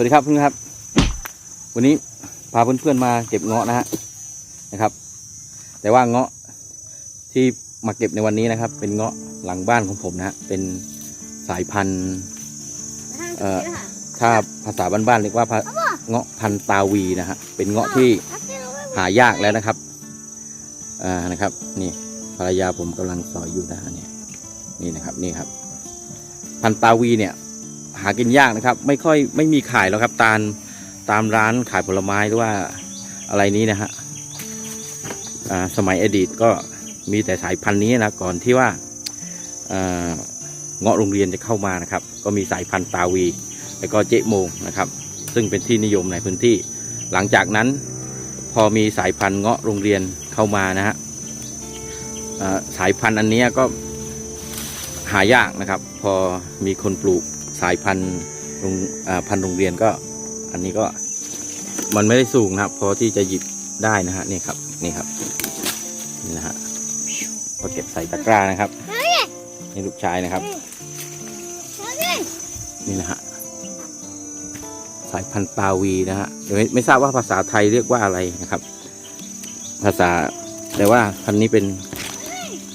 วัสดีครับเพื่อนครับ วันนี้พาเพื่อนๆมาเก็บเงาะนะฮะนะครับ แต่ว่าเงาะที่มาเก็บในวันนี้นะครับ เป็นเงาะหลังบ้านของผมนะฮะเป็นสายพันธุ์เอ่อถ้าภาษาบ้านๆเรียกว่าพะเงาะพันธุ์ตาวีนะฮะเป็นเงาะที่หายากแล้วนะครับอ่านะครับ นี่ภรรยาผมกำลังสอยอยู่นะฮะเนี่ยนี่นะครับนี่ครับ พันธุ์ตาวีเนี่ย หากินยากนะครับ ไม่ค่อยไม่มีขายแล้วครับ ตามตามร้านขายผลไม้หรือว่าอะไรนี้นะฮะสมัยอดีตก็มีแต่สายพันธุ์นี้นะก่อนที่ว่าเงาะโรงเรียนจะเข้ามานะครับ ก็มีสายพันธุ์ตาวี แล้วก็เจ๊โมงนะครับ ซึ่งเป็นที่นิยมในพื้นที่ หลังจากนั้นพอมีสายพันธุ์เงาะโรงเรียนเข้ามานะฮะสายพันธุ์อันนี้ก็หายากนะครับ พอมีคนปลูก สายพันธุ์โรงพันธุ์โรงเรียนก็อันนี้ก็มันไม่ได้สูงนะครับพอที่จะหยิบได้นะฮะนี่ครับนี่ครับนี่นะฮะก็เก็บใส่ตะกร้านะครับนี่ลูกชายนะครับนี่นะฮะสายพันธุ์ตาวีนะฮะเดี๋ยวไม่ไม่ทราบว่าภาษาไทยเรียกว่าอะไรนะครับ ภาษาแต่ว่าพันธุ์นี้เป็น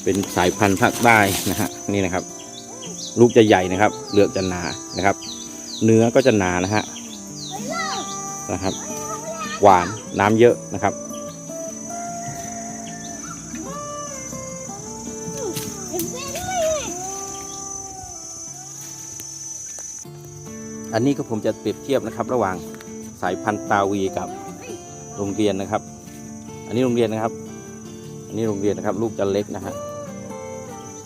เป็นสายพันธุ์ภาคใต้นะฮะนี่นะครับ ลูกจะใหญ่นะครับเหลือกจะหนานะครับ เนื้อก็จะหนานะฮะนะครับ หวานน้ำเยอะนะครับ อันนี้ก็ผมจะเปรียบเทียบนะครับ ระหว่างสายพันธุ์ตาวีกับโรงเรียนนะครับ อันนี้โรงเรียนนะครับ อันนี้โรงเรียนนะครับ ลูกจะเล็กนะฮะ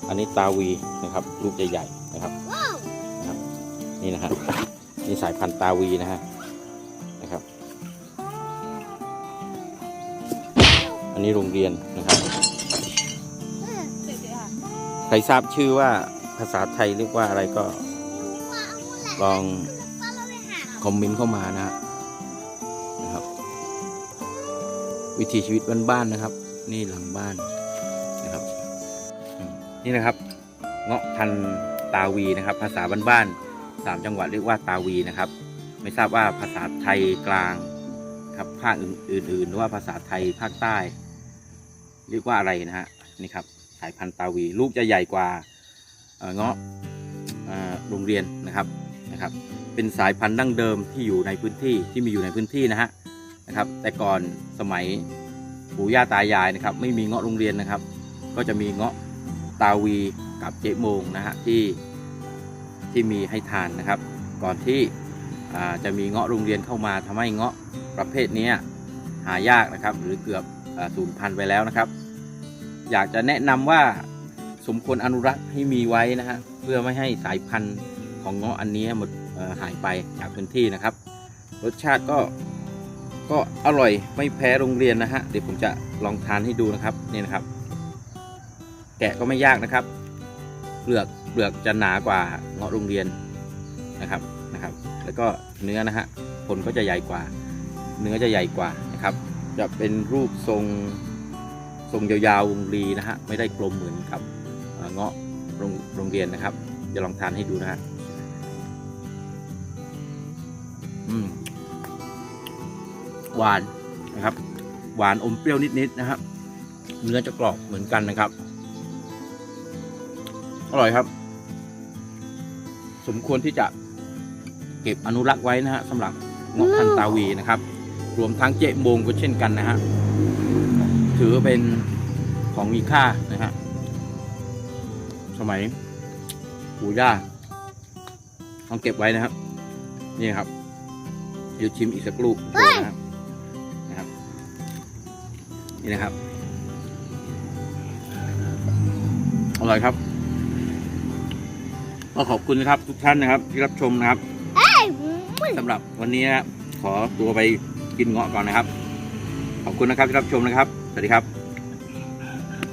อันนี้ตาวีนะครับ ลูกจะใหญ่ นะครับนี่นะฮะนี่สายพันธุ์ตาวีนะฮะนะครับ อันนี้โรงเรียนนะครับใครทราบชื่อว่าภาษาไทยเรียกว่าอะไรก็ลองคอมเมนต์เข้ามานะฮะนะครับ วิถีชีวิตบ้านๆนะครับ นี่หลังบ้านนะครับอืมนี่นะครับเงาะพันธุ์ ตาวีนะครับ ภาษาบ้านๆสามจังหวัดเรียกว่าตาวีนะครับ ไม่ทราบว่าภาษาไทยกลางครับภาคอื่นๆ หรือว่าภาษาไทยภาคใต้ เรียกว่าอะไรนะฮะนี่ครับสายพันธุ์ตาวี ลูกจะใหญ่กว่าเงาะโรงเรียนนะครับนะครับ เป็นสายพันธุ์ดั้งเดิมที่อยู่ในพื้นที่ที่มีอยู่ในพื้นที่นะฮะนะครับ แต่ก่อนสมัยปู่ย่าตายายนะครับ ไม่มีเงาะโรงเรียนนะครับ ก็จะมีเงาะตาวี กับเจ๊มงนะฮะที่ที่มีให้ทานนะครับ ก่อนที่จะมีเงาะโรงเรียนเข้ามาทำให้เงาะประเภทนี้หายากนะครับ หรือเกือบสูญพันธุ์ไปแล้วนะครับ อยากจะแนะนำว่าสมควรอนุรักษ์ให้มีไว้นะฮะเพื่อไม่ให้สายพันธุ์ของเงาะอันนี้หมดหายไปจากพื้นที่นะครับ รสชาติก็ก็อร่อยไม่แพ้โรงเรียนนะฮะเดี๋ยวผมจะลองทานให้ดูนะครับนี่นะครับ แกะก็ไม่ยากนะครับ ปลือกเปลือกจะหนากว่าเงาะโรงเรียนนะครับนะครับ แล้วก็เนื้อนะฮะผลก็จะใหญ่กว่า เนื้อจะใหญ่กว่านะครับ จะเป็นรูปทรงทรงยาวๆวงรีนะฮะไม่ได้กลมเหมือนกับเงาะโรงโรงเรียนนะครับจะลองทานให้ดูนะฮะอืมหวานนะครับ หวานอมเปรี้ยวนิดๆนะครับ เนื้อจะกรอบเหมือนกันนะครับ อร่อยครับ สมควรที่จะเก็บอนุรักษ์ไว้นะฮะสำหรับเงาะพันตาวีนะครับ รวมทั้งเจ๊โมงก็เช่นกันนะฮะถือเป็นของมีค่านะฮะสมัยปู่ย่าต้องเก็บไว้นะครับ นี่ครับเดี๋ยวชิมอีกสักลูกนะครับนะครับ นี่นะครับ อร่อยครับ ก็ขอบคุณนะครับทุกท่านนะครับ ที่รับชมนะครับสำหรับวันนี้นะครับขอตัวไปกินเงาะก่อนนะครับ ขอบคุณนะครับที่รับชมนะครับ สวัสดีครับ